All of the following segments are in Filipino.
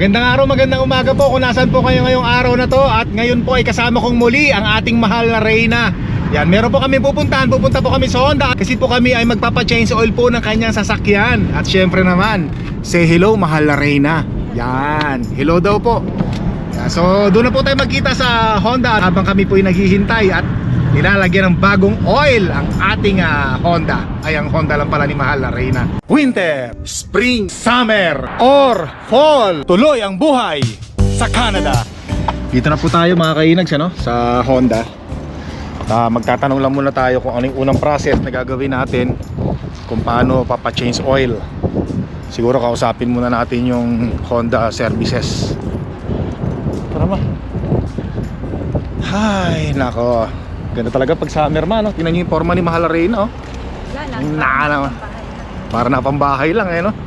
Magandang araw, magandang umaga po kung nasan po kayo ngayong araw na to. At ngayon po ay kasama kong muli ang ating mahal na Reyna. Yan, meron po kami pupuntahan, pupunta po kami sa Honda. Kasi po kami ay magpapa-change oil po ng kanyang sasakyan. At syempre naman, say hello mahal na Reyna. Yan, hello daw po. So doon na po tayo magkita sa Honda Habang kami po ay naghihintay. At nilalagyan ng bagong oil ang ating ah, Honda. Ay ang Honda lang pala ni Mahal na Reyna. Winter, Spring, Summer, or Fall. Tuloy ang buhay sa Canada. Dito na po tayo mga kainags ano, sa Honda. Ah, Magtatanong lang muna tayo kung ano yung unang process na gagawin natin Kung paano papa-change oil. Siguro kausapin muna natin yung Honda services. Tara ma Ay, nako Ganda talaga pag summer man, no? Tingnan niyo yung forma ni Mahal Arena, oh. Wala. Na. Para na pambahay lang, eh, no?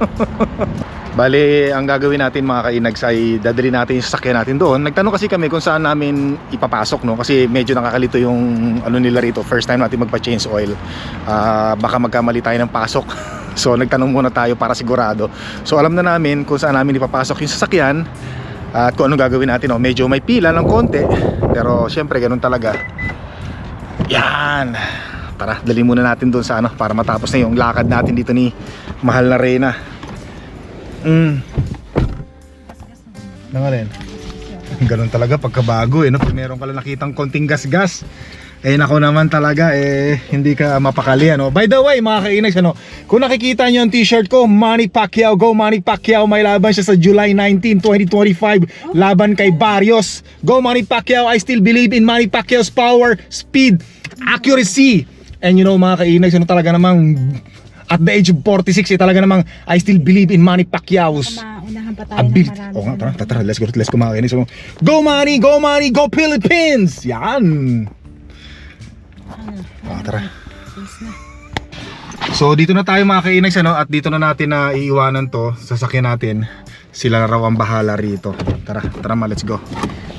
Bali, ang gagawin natin mga kainags ay dadali natin yung sasakyan natin doon. Nagtanong kasi kami kung saan namin ipapasok, no? Kasi medyo nakakalito yung ano nila rito. First time natin magpa-change oil. Ah, baka magkamali tayo ng pasok. so, nagtanong muna tayo para sigurado. So, alam na namin kung saan namin ipapasok yung sasakyan at kung anong gagawin natin. No? Medyo may pila ng konti, pero syempre ganun talaga. Yan. Tara, dali muna natin doon sa ano para matapos na yung lakad natin dito ni Mahal na Reyna. Mm. Nangalin. Ganun talaga pagkabago eh no. Pag meron ka lang nakitang konting gas-gas. Eh nako naman talaga eh hindi ka mapakali ano. By the way mga kainags ano, kung nakikita niyo ang t-shirt ko, Manny Pacquiao, go Manny Pacquiao, may laban siya sa July 19, 2025, laban kay Barrios. Go Manny Pacquiao, I still believe in Manny Pacquiao's power, speed, accuracy. And you know mga kainags ano talaga namang at the age of 46 eh talaga namang I still believe in Manny Pacquiao's Maunahan pa tayo Ability. ng. Oo nga, tara, tara, let's go, let's go mga kainis. Go money, go money, go Philippines! Yan! Ah, tara. So, dito na tayo mga kainags, ano, at dito na natin na iiwanan to, sasakyan natin. Sila na raw ang bahala rito. Tara, tara ma, let's go.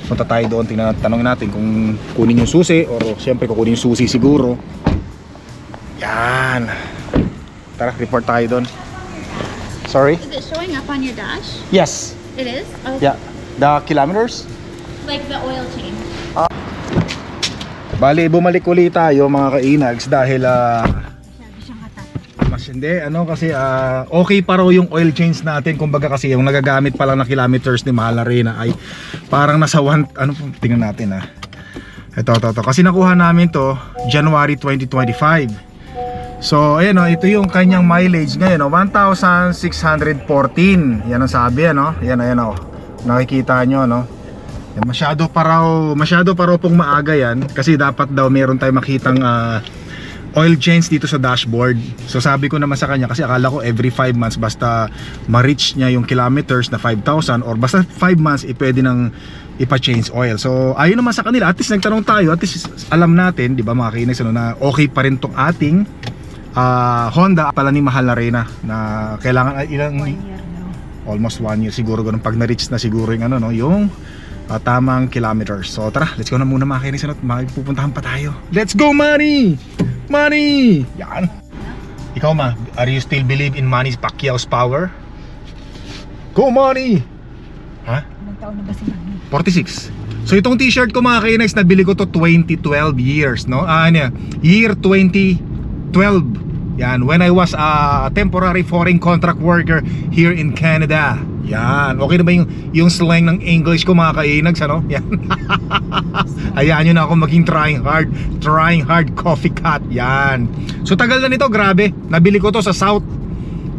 Punta tayo doon, tingnan, natin kung kunin yung susi, or syempre kukunin yung susi siguro. Yan. Tara, report tayo doon. Sorry? Is it showing up on your dash? Yes. It is? Oh, Yeah. The kilometers? Like the oil change. Bali, bumalik ulit tayo mga kainags dahil ah, katat. mas hindi ano kasi ah, okay pa raw yung oil change natin kumbaga kasi yung nagagamit pa lang na kilometers ni Mahal Arena ay parang nasa one, ano po, tingnan natin ah. Ito, ito, ito. Kasi nakuha namin to January 2025. So, ayan o, ito yung kanyang mileage ngayon o, 1,614. Yan ang sabi ano. Yan, ayan o. Nakikita nyo no. Masyado pa raw, masyado pa raw pong maaga yan kasi dapat daw meron tayong makitang ah, oil change dito sa dashboard. So sabi ko naman sa kanya kasi akala ko every 5 months basta ma-reach niya yung kilometers na 5,000 or basta 5 months eh pwede nang ipa-change oil. So ayun naman sa kanila, at least nagtanong tayo, at least alam natin, 'di ba mga kainis ano na okay pa rin tong ating ah, Honda pala ni Mahal na Reyna na kailangan ay ilang almost one year siguro ganun pag na-reach na siguro yung ano no yung ah, tamang kilometers. So tara let's go na muna mga kainis ano pupuntahan pa tayo. Let's go money money yan. Ikaw ma are you still believe in Manny Pacquiao's power? Go money ha? Ilang taon na ba si Mami? 46 So itong t-shirt ko mga kainex nabili ko to 2012 years no? Ah ano yan, year 2012 yan. When I was a temporary foreign contract worker here in Canada yan. Okay na ba yung, yung slang ng English ko mga kainags ano? Yan. Hayaan nyo na ako maging trying hard. Trying hard coffee cut. Yan. So tagal na nito. Grabe. Nabili ko to sa South.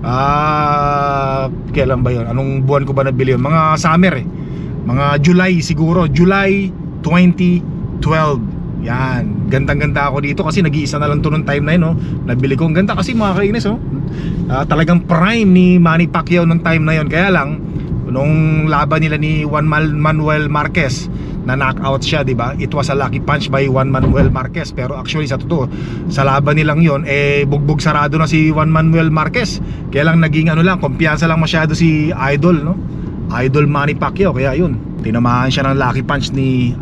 Ah, kailan ba 'yon? Anong buwan ko ba nabili 'yon? Mga summer eh. Mga July siguro, July 2012. Yan, gandang-ganda ako dito kasi nag-iisa na lang to time na yun, no? Nabili ko, ang ganda kasi mga kainis, oh. Ah, talagang prime ni Manny Pacquiao nung time na yon. Kaya lang, nung laban nila ni Juan Manuel Marquez, na knockout siya, 'di ba? It was a lucky punch by Juan Manuel Marquez. Pero actually sa totoo, sa laban nilang 'yon eh bugbog sarado na si Juan Manuel Marquez. Kaya lang naging ano lang, kumpiyansa lang masyado si Idol, no? Idol Manny Pacquiao kaya 'yun. Tinamaan siya ng lucky punch ni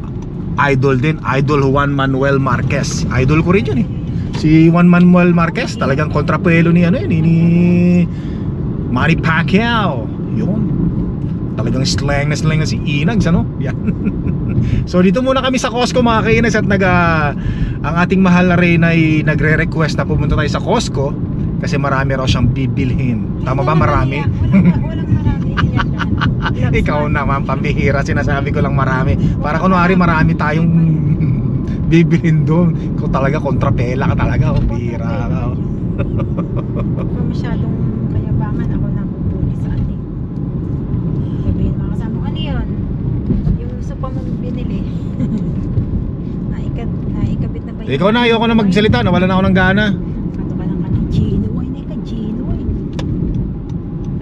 Idol din, Idol Juan Manuel Marquez. Idol ko rin 'yun eh. Si Juan Manuel Marquez talagang kontrapuelo ni ano yun, eh, ni Manny Pacquiao. 'Yun. Talagang slang na slang na si Inags ano? Yan. so dito muna kami sa Costco mga kainas at nag ah, ang ating mahal na Reyna ay nagre-request na pumunta tayo sa Costco kasi marami raw siyang bibilhin. Tama ba marami? Walang, walang marami. Ikaw naman pambihira sinasabi ko lang marami. Para kunwari marami tayong bibilhin doon. Kung talaga kontrapela ka talaga, oh, bihira ka. oh. Kung masyadong kayabangan ako na bubuli sa atin. Sabihin mga kasama, ano yun? Yung sopa mong binili. Naikat, naikabit na ba yun? Ikaw na, ayoko na magsalita, nawala na ako ng gana. Ato ka lang ka ng Gino. Ay, na ka Gino. Ay,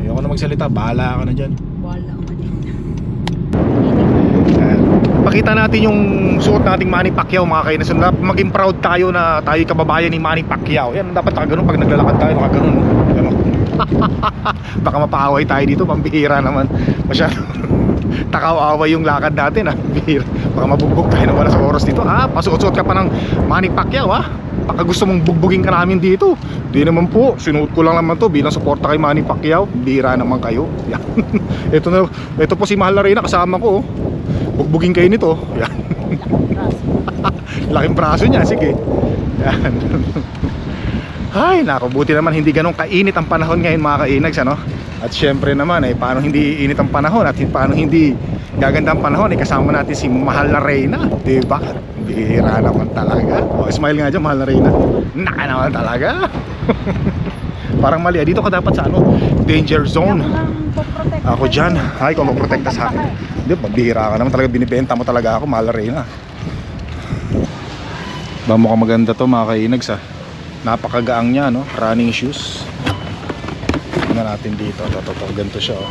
Ayoko na magsalita, bahala ka na dyan. wala ka din. Ayan. Pakita natin yung suot nating Manny Pacquiao mga. So, dapat maging proud tayo na tayo kababayan ni Manny Pacquiao. Yan, dapat nakaganon pag naglalakad tayo, nakaganon. No? Ganon. Baka mapaaway tayo dito, pambihira naman. Masyado. Takaw-away yung lakad natin ah. Bihira. Baka mabugbog tayo ng wala sa oras dito. Ah, pasuot-suot ka pa ng Manny Pacquiao ah. Baka gusto mong bugbugin ka namin dito. Di naman po, sinuot ko lang naman to bilang suporta kay Manny Pacquiao. Bihira naman kayo. Yan. ito na, ito po si Mahal na Reyna kasama ko. oh. Bugbugin kayo nito. Yan. Laking braso niya, sige. Yan. Ay, nako, buti naman hindi ganun kainit ang panahon ngayon mga kainags, ano? At syempre naman, eh, paano hindi init ang panahon at paano hindi gaganda ang panahon, eh, kasama natin si Mahal na Reyna, di ba? Bihira naman talaga. O, smile nga dyan, Mahal na Reyna. Naka naman talaga. Parang mali, ah. dito ka dapat sa ano, danger zone. Ako dyan, ay, kung maprotekta sa akin. Hindi, pabihira ka naman talaga, binibenta mo talaga ako, Mahal na Reyna. Ba mukhang maganda to mga kainags ah. Napakagaang niya no, running shoes. Tingnan natin dito, ito, ito, ito, ganito siya oh.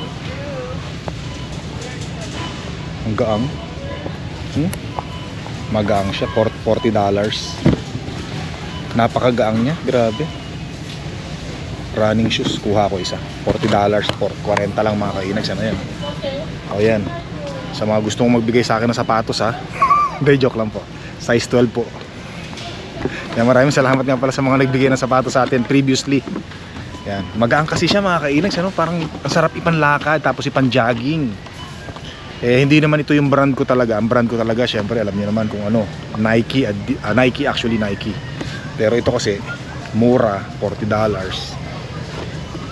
Ang gaang. Hmm? Magaang siya, Por- 40 dollars. Napakagaang niya, grabe. Running shoes, kuha ko isa. 40 dollars, 40 lang mga kainags, ano yan. O yan. Sa mga gustong magbigay sa akin ng sapatos ha. Hindi, joke lang po. Size 12 po. Yan, maraming salamat nga pala sa mga nagbigay ng sapatos sa atin previously. Yan. Magaan kasi siya mga kainags, ano? Parang ang sarap ipanlakad tapos ipan-jogging. Eh hindi naman ito yung brand ko talaga. Ang brand ko talaga, syempre alam niyo naman kung ano, Nike, ah, Nike actually Nike. Pero ito kasi mura, 40 dollars.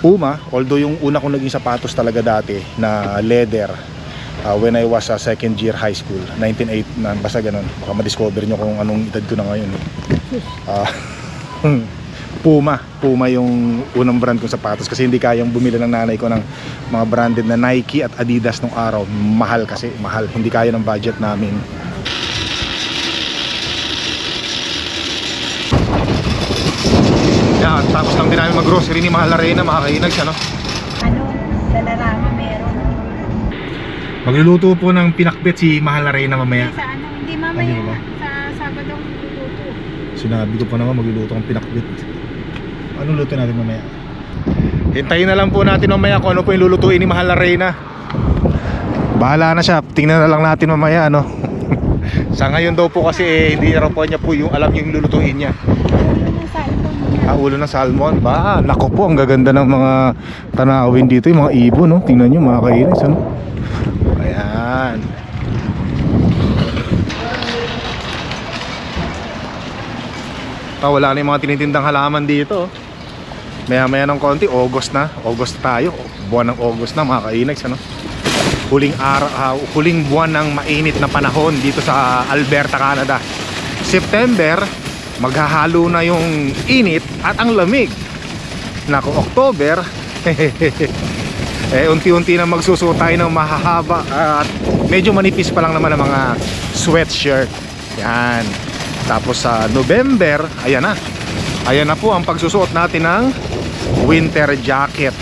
Puma, although yung una kong naging sapatos talaga dati na leather uh, when I was sa second year high school 1998 na basta ganun. Baka ma-discover nyo kung anong edad ko na ngayon eh. Ah, Puma. Puma yung unang brand kong sapatos kasi hindi kayang bumili ng nanay ko ng mga branded na Nike at Adidas nung araw. Mahal kasi mahal. Hindi kaya ng budget namin. Yan tapos lang din namin mag grocery ni Mahal Arena. Mga kainags ano magluluto po ng pinakbet si Mahal Arena mamaya Sa ano, hindi Ano mamaya. ba? Sa Sabado ang luluto. Sinabi ko pa naman magluluto ng pinakbit. Anong luto natin mamaya? Hintayin na lang po natin mamaya kung ano po yung lulutuin ni Mahal na Reyna. Bahala na siya. Tingnan na lang natin mamaya ano. Sa ngayon daw po kasi eh, hindi raw po niya po yung alam yung lulutuin niya. Ano? Ah, ulo ng salmon. Ba, nako po, ang gaganda ng mga tanawin dito, yung mga ibon, no? Tingnan nyo, mga kainis, ano? Ayan. Ah, wala na yung mga tinitindang halaman dito. oh. Maya maya ng konti, August na. August tayo. Buwan ng August na, mga kainags, ano? Huling ah, huling buwan ng mainit na panahon dito sa Alberta, Canada. September, maghahalo na yung init at ang lamig. Nako, October, eh unti-unti na magsusuot tayo ng mahahaba at medyo manipis pa lang naman ang mga sweatshirt. Yan. Tapos sa November, ayan na. Ayan na po ang pagsusuot natin ng winter jacket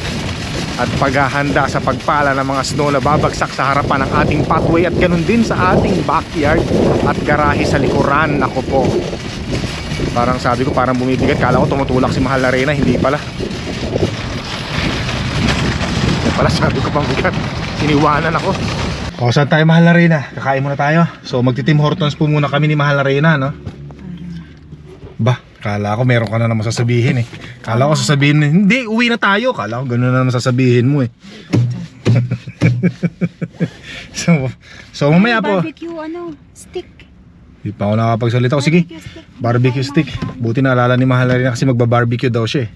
at paghahanda sa pagpala ng mga snow na babagsak sa harapan ng ating pathway at ganun din sa ating backyard at garahe sa likuran. Ako po. Parang sabi ko parang bumibigat. Kala ko tumutulak si Mahal na Reyna. Hindi pala. Pala sabi ko pang bigat. Iniwanan ako. O saan tayo Mahal na Reyna? Kakain muna tayo. So magti-Tim Hortons po muna kami ni Mahal na Reyna no? Ba, kala ko meron ka na naman sasabihin eh. Kala ko sasabihin, hindi, uwi na tayo. Kala ko gano'n na naman sasabihin mo eh. so, so mamaya po. Barbecue ano, stick. Di pa ako nakapagsalita. O sige, Barbecue stick. Buti naalala ni Mahal rin kasi magba-barbecue daw siya eh.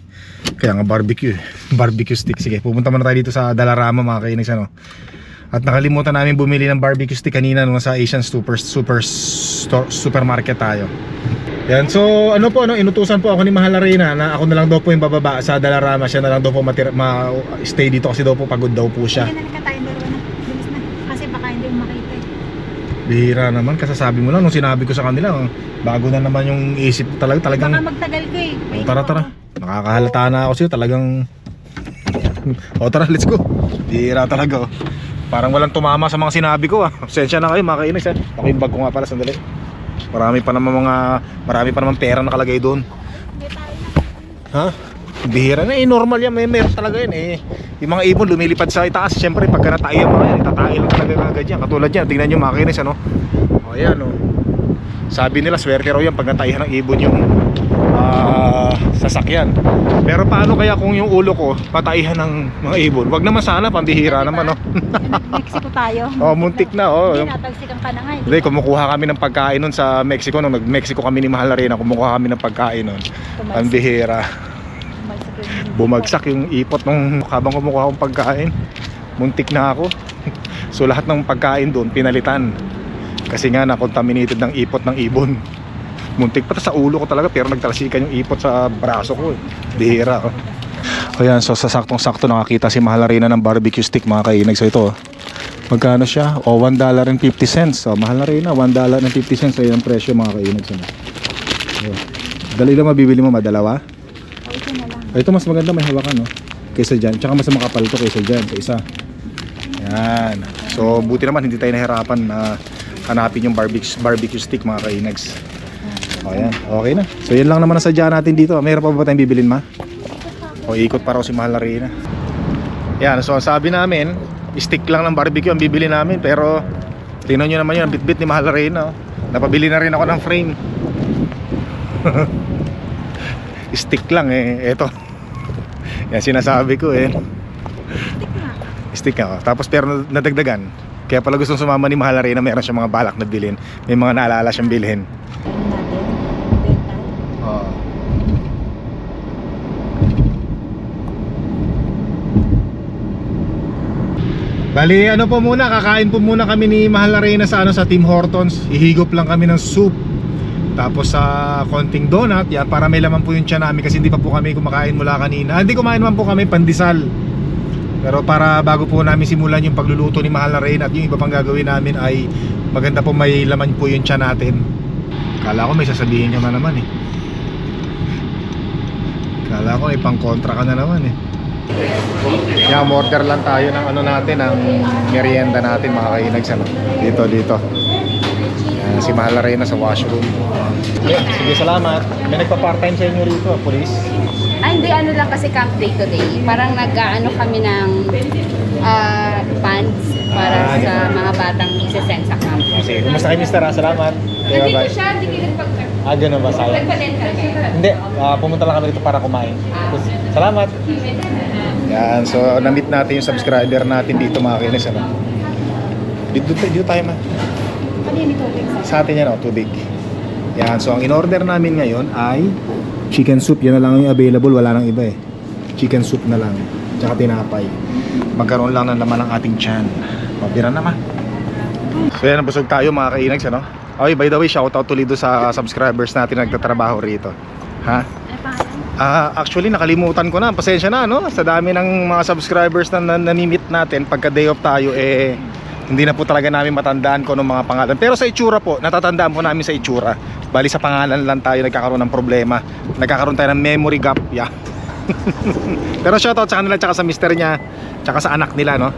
Kaya nga barbecue. Barbecue stick. Sige, pupunta muna tayo dito sa Dalarama mga kainis ano. At nakalimutan namin bumili ng barbecue stick kanina nung sa Asian Super Super Store, Supermarket tayo. Yan, so ano po ano, inutusan po ako ni Mahal Arena na ako na lang daw po yung bababa sa Dalarama, siya na lang daw po matira, ma stay dito kasi daw po pagod daw po siya. Kaya dalawa na. Bilis na. Kasi baka hindi mo makita eh. Bihira naman, kasasabi mo lang nung sinabi ko sa kanila, bago na naman yung isip ko talaga, talagang Baka magtagal ko eh. O, tara tara. Nakakahalata na ako sa'yo. Talagang... o tara, let's go. Bihira talaga oh. Parang walang tumama sa mga sinabi ko ah. Pasensya na kayo, mga kainis ah. Ako yung bag ko nga pala, sandali. Marami pa naman mga... Marami pa naman pera nakalagay doon. Ha? Bihira na eh, normal yan. May meron talaga yan eh. Yung mga ibon lumilipad sa itaas. Siyempre, pagka natay mo yan, itatay lang talaga kagad yan. Katulad yan, tingnan nyo mga kainis ano. O yan oh. Sabi nila, swerte raw yan pag natayihan ng ibon yung ah, sasakyan. Pero paano kaya kung yung ulo ko pataihan ng mga ibon? Wag naman sana, pambihira naman, no? Mexico tayo. oh, muntik na, oh. Hindi, natalsikan ka na nga eh. Hindi, kumukuha kami ng pagkain nun sa Mexico. Nung nag-Mexico kami ni Mahal Arena, kumukuha kami ng pagkain nun. Ang bihira. Bumagsak yung- ipot nung habang kumukuha akong pagkain. Muntik na ako. so lahat ng pagkain doon, pinalitan. Kasi nga na-contaminated ng ipot ng ibon. Muntik pa sa ulo ko talaga pero nagtalsikan yung ipot sa braso ko. Eh. Bihira. Oh. Ayan, so sa saktong-sakto nakakita si Mahal Arena ng barbecue stick mga kainag. So ito, oh. magkano siya? O, $1.50. So, Mahal Arena, $1.50. Ayun ang presyo mga kainag. So, oh. Dali lang mabibili mo, madalawa? Oh, ito na mas maganda may hawakan no. Kaysa dyan. Tsaka mas makapal to kaysa dyan. Sa isa. Yan. So buti naman hindi tayo nahirapan na hanapin yung barbecue, barbecue stick mga kainags. O yan. Okay na. So yan lang naman ang sadya natin dito. Mayroon pa ba tayong bibilin ma? O ikot pa raw si Mahal Arena. Yan. So sabi namin, stick lang ng barbecue ang bibili namin. Pero tingnan nyo naman yun. Ang bitbit ni Mahal Arena. Oh. Napabili na rin ako ng frame. stick lang eh. Ito. Yan sinasabi ko eh. Stick na. Stick. Tapos pero nadagdagan. Kaya pala gustong sumama ni Mahal Arena, meron siyang mga balak na bilhin. May mga naalala siyang bilhin. Oo. Bali, ano po muna, kakain po muna kami ni Mahal Arena sa ano sa Tim Hortons. Ihigop lang kami ng soup. Tapos sa konting donut, yan, para may laman po yung tiyan namin kasi hindi pa po kami kumakain mula kanina. Ah, hindi kumain naman po kami pandesal. Pero para bago po namin simulan yung pagluluto ni Mahal Arena at yung iba pang gagawin namin ay maganda po may laman po yung tiyan natin. Kala ko may sasabihin ka na naman eh. Kala ko may pang kontra ka na naman eh. Yan, order lang tayo ng ano natin, ng merienda natin mga kainags ano. Dito, dito. Si Mahal Arena sa washroom. Yeah, sige, salamat. May nagpa-part-time sa inyo rito, police. Ah, hindi, ano lang kasi camp day today. Parang nag-ano kami ng ah, funds para Ah, sa mga batang isasend sa camp. Ah, sige, kumusta kayo, mister? ah? Salamat. Okay, Nandito bye-bye. siya, hindi nagpag Ah, ganun ba? Sayang. Hindi, ah, pumunta lang kami dito para kumain. Salamat. Yan, so na-meet natin yung subscriber natin dito mga kinis. Ano? Dito, dito tayo ma. Kanina tubig sa atin yan, oh, tubig. Yan, so ang in-order namin ngayon ay chicken soup. Yan na lang yung available, wala nang iba eh. Chicken soup na lang. Tsaka tinapay. Magkaroon lang ng laman ng ating tiyan. Pabira na ma. So yan, busog tayo mga kainags, ano? Okay, by the way, shoutout tuloy doon sa subscribers natin na nagtatrabaho rito. Ha? Ano? Ah, actually nakalimutan ko na. Pasensya na no. Sa dami ng mga subscribers na, na nanimit natin pagka day off tayo eh hindi na po talaga namin matandaan ko ng mga pangalan. Pero sa itsura po, natatandaan po namin sa itsura. Bali sa pangalan lang tayo nagkakaroon ng problema. Nagkakaroon tayo ng memory gap. Yeah. Pero shoutout sa kanila tsaka sa mister niya, tsaka sa anak nila no.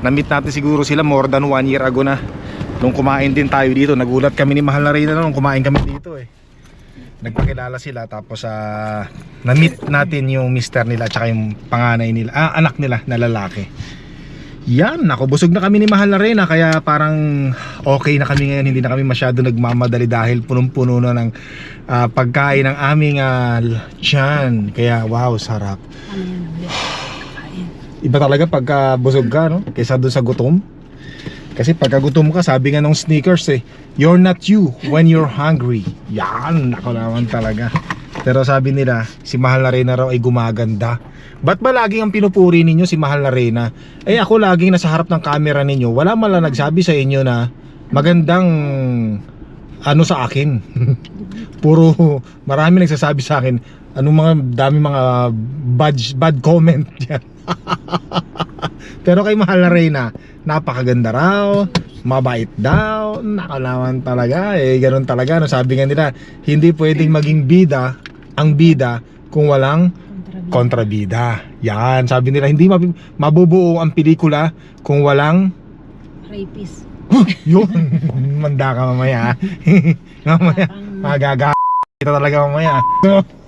Na-meet natin siguro sila more than one year ago na. Nung kumain din tayo dito, nagulat kami ni Mahal na rin nung kumain kami dito eh nagpakilala sila tapos sa na-meet natin yung mister nila at yung panganay nila, ah, anak nila na lalaki. Yan, ako busog na kami ni Mahal na rin kaya parang okay na kami ngayon, hindi na kami masyado nagmamadali dahil punong-puno na ng ah, pagkain ng aming uh, tiyan. Kaya wow, sarap. Ano. Iba talaga pagka busog ka, no? Kaysa doon sa gutom. Kasi pagkagutom ka, sabi nga nung sneakers eh, you're not you when you're hungry. Yan, ako naman talaga. Pero sabi nila, si Mahal na Reyna raw ay gumaganda. Ba't ba laging ang pinupuri ninyo si Mahal na Reyna? Eh ako laging nasa harap ng camera ninyo, wala man lang nagsabi sa inyo na magandang ano sa akin. Puro marami nagsasabi sa akin, anong mga dami mga bad bad comment yan. Pero kay Mahal na Reyna, napakaganda raw, mabait daw, nakalaman talaga, eh ganun talaga, no? sabi nga nila, hindi pwedeng maging bida, ang bida, kung walang kontrabida. Yan, sabi nila, hindi mabi- mabubuo ang pelikula kung walang Rapist. yun, manda ka mamaya. mamaya, magaga kita talaga mamaya.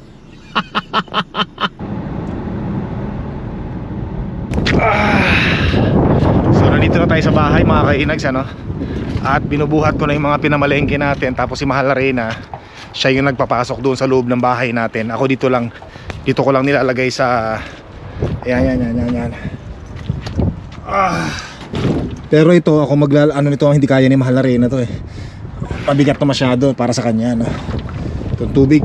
So nandito na tayo sa bahay mga kainags ano At binubuhat ko na yung mga pinamalengke natin Tapos si Mahal Arena Siya yung nagpapasok doon sa loob ng bahay natin Ako dito lang Dito ko lang nilalagay sa Ayan yan yan yan yan ah. Pero ito ako maglala Ano nito hindi kaya ni Mahal Arena to eh. Pabigat na masyado para sa kanya no? Itong tubig.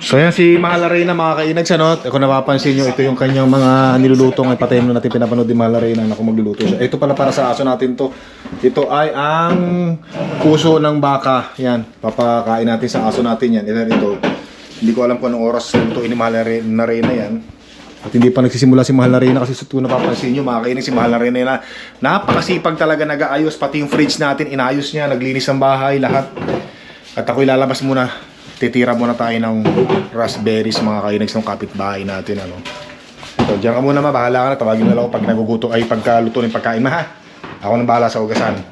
So yan si Mahal Arena mga kainags ano? Kung napapansin nyo ito yung kanyang mga nilulutong. Ay patay na natin pinapanood ni Mahal Arena na magluluto siya. Ito pala para sa aso natin to. Ito ay ang puso ng baka. Yan, papakain natin sa aso natin yan. Ito, ito. Hindi ko alam kung anong oras lutuin ni Mahal Arena yan at hindi pa nagsisimula si Mahal Arena kasi sa kung napapansin nyo mga kainig si Mahal na napakasipag talaga nag-aayos pati yung fridge natin inayos niya naglinis ng bahay lahat at ako'y lalabas muna titira muna tayo ng raspberries mga kainags ng kapitbahay natin ano. So diyan ka muna ma, bahala ka na. Tawagin na lang pag naguguto ay pagkaluto ng pagkain ma ha. Ako nang bahala sa ugasan.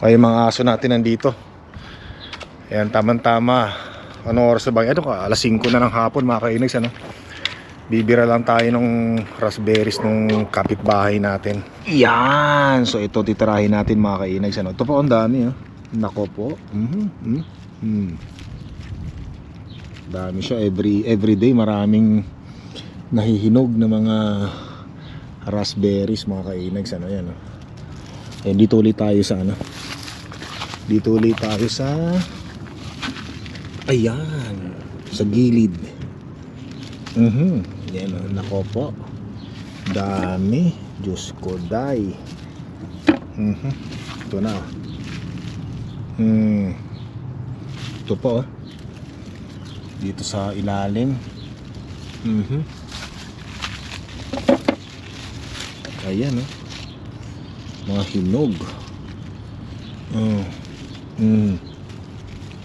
Ay mga aso natin nandito. Ayan, tamang-tama. Anong oras na ba? Ito ka, alas 5 na ng hapon mga kainags ano. Bibira lang tayo ng raspberries nung kapitbahay natin. Yan! So ito titirahin natin mga kainags ano. Ito pa ang dami oh. Nako po. Mhm. mhm, mhm. Dami siya every every day maraming nahihinog na mga raspberries mga kainags ano yan. Oh. Eh dito ulit tayo sa ano. Dito ulit tayo sa Ayan, sa gilid. Mhm. Yan oh, nako po. Dami. Diyos ko, day. Mhm. Ito na. Hmm. Ito po oh. Dito sa ilalim. Mhm. Ayan oh. Mga hinog. Oh. Mm.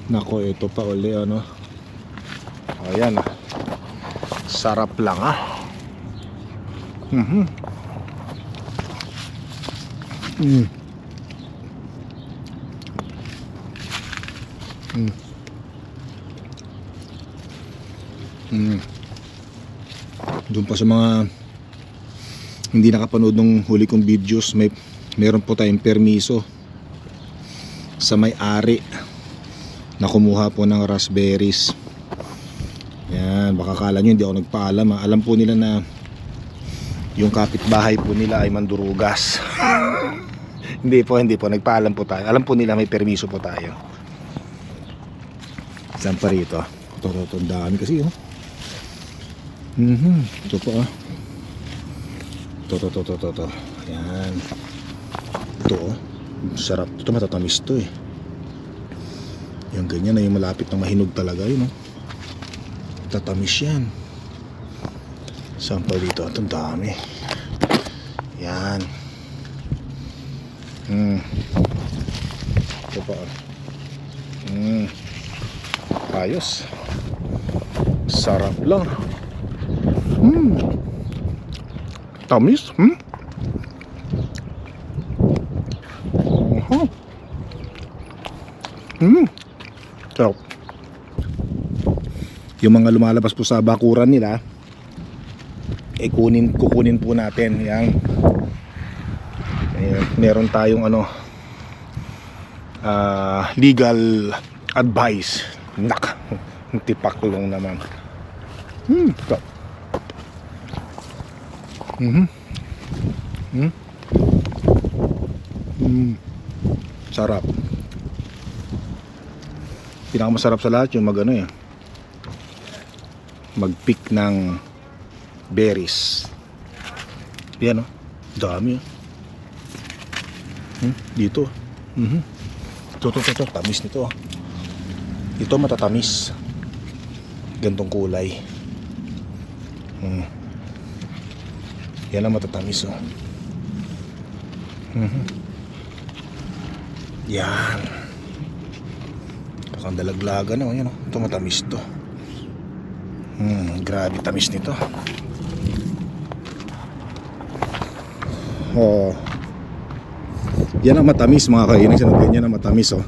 Nako, ito pa uli ano. Ayan ah. Sarap lang ah. Mhm. Mm. Mm. Mm. Doon pa sa mga hindi nakapanood ng huli kong videos, may meron po tayong permiso sa may-ari na kumuha po ng raspberries. Yan, baka kala nyo hindi ako nagpaalam. ha. Alam po nila na yung kapitbahay po nila ay mandurugas. hindi po, hindi po. Nagpaalam po tayo. Alam po nila may permiso po tayo. Saan pa rito? Ito, ito, ito. Ang dami kasi, oh. Mhm. Ito po, ah. Ito, ito, ito, ito, ito, ito. Ayan. Ito, oh. Sarap. Ito, matatamis to, eh. Yung ganyan na yung malapit ng mahinog talaga, yun, oh. Tatamis yan. Saan dito? Ito, ang dami. Yan. Hmm. Ito pa, oh. Hmm. Ayos. Sarap lang. Hmm. Tamis, hmm? Uh-huh. Hmm. Sarap. Yung mga lumalabas po sa bakuran nila, eh kunin, kukunin po natin. Yang eh, meron tayong ano, ah, legal advice. Nak, tipak lang naman. Hmm, sarap. Mhm. Hmm? Mm. Sarap. Pinakamasarap sa lahat yung mag ano eh. Mag-pick ng berries. Yan oh. Dami oh. Hmm? Dito. Mhm. Ito, ito, ito, ito. Tamis nito. oh. Ito matatamis. Gantong kulay. Hmm. Yan ang matatamis oh. Mhm. Yan. Kakang dalaglagan oh. Yan oh. Ito matamis to. Hmm, grabe tamis nito. Oh. Yan ang matamis mga kainis. Ano ganyan ang matamis oh.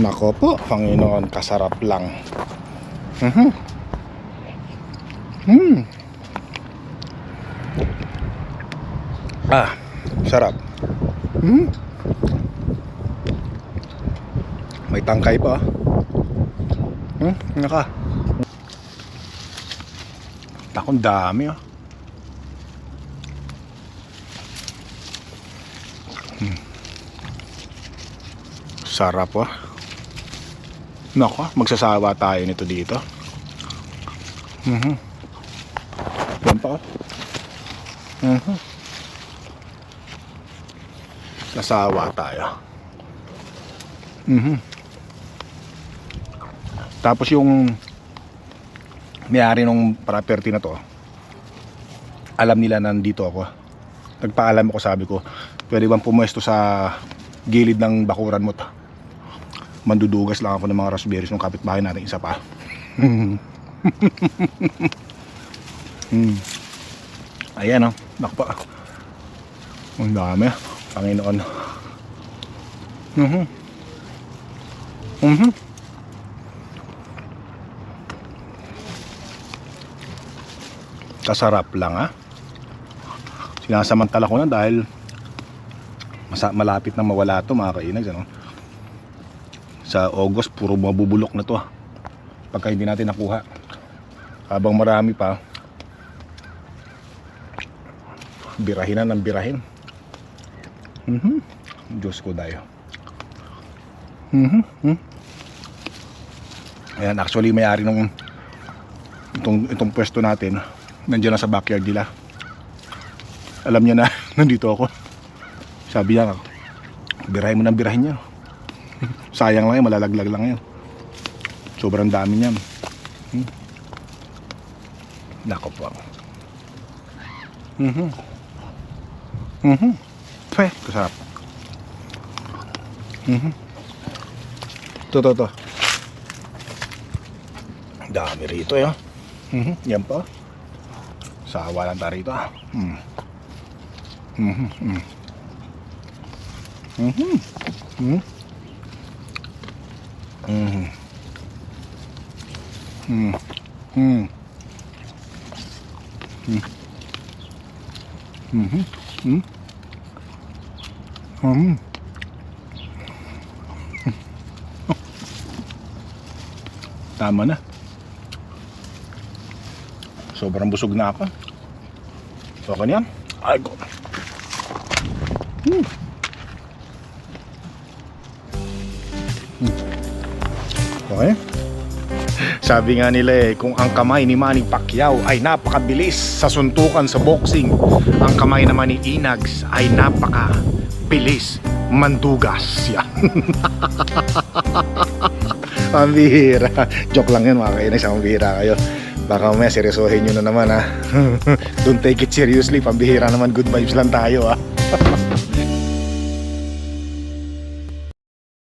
Nako po, Panginoon, kasarap lang. Mhm. Hmm. Ah, sarap. Hmm. May tangkay pa. ah. Hmm, naka. Takong dami oh. Sarap ah. Nako, magsasawa tayo nito dito. Mhm. Yan pa. oh. Mhm. Sasawa tayo. Mhm. Tapos yung may-ari nung property na to, alam nila nandito ako. Nagpaalam ako sabi ko, pwede bang pumuesto sa gilid ng bakuran mo to? mandudugas lang ako ng mga raspberries ng kapitbahay natin isa pa. hmm. Ayan oh, nakpa. Ang dami, Panginoon. Mhm. Mhm. Kasarap lang ha. Sinasamantala ko na dahil masa malapit na mawala to mga kainags ano. Sa August puro mabubulok na to ah. pagka hindi natin nakuha. Habang marami pa birahin na ng birahin. Mhm Diyos ko dayo. Mhm mhm ayan actually may-ari nung itong, itong pwesto natin nandiyan na sa backyard nila alam niya na nandito ako sabi niya birahin mo ng birahin niya Sayang lang yun, malalaglag lang yun. Sobrang dami niyan. Hmm. Nako po. Mhm. Mhm. Pe, kasarap. Mhm. To, to, to. Dami rito eh. oh. Mhm. Yan pa. Sawa lang tayo rito. ah. Mm. Mm. Mm. Mm. Mm. Mm. Tama na. Sobrang busog na ako. Okay na yan? Ay, go. Hmm. Okay? Sabi nga nila eh, kung ang kamay ni Manny Pacquiao ay napakabilis sa suntukan sa boxing, ang kamay naman ni Inags ay napakabilis mandugas. Yan. Pambihira. Joke lang yun mga kainis, pambihira kayo. Baka mamaya seryosohin nyo na naman ha. Don't take it seriously, pambihira naman, good vibes lang tayo ha.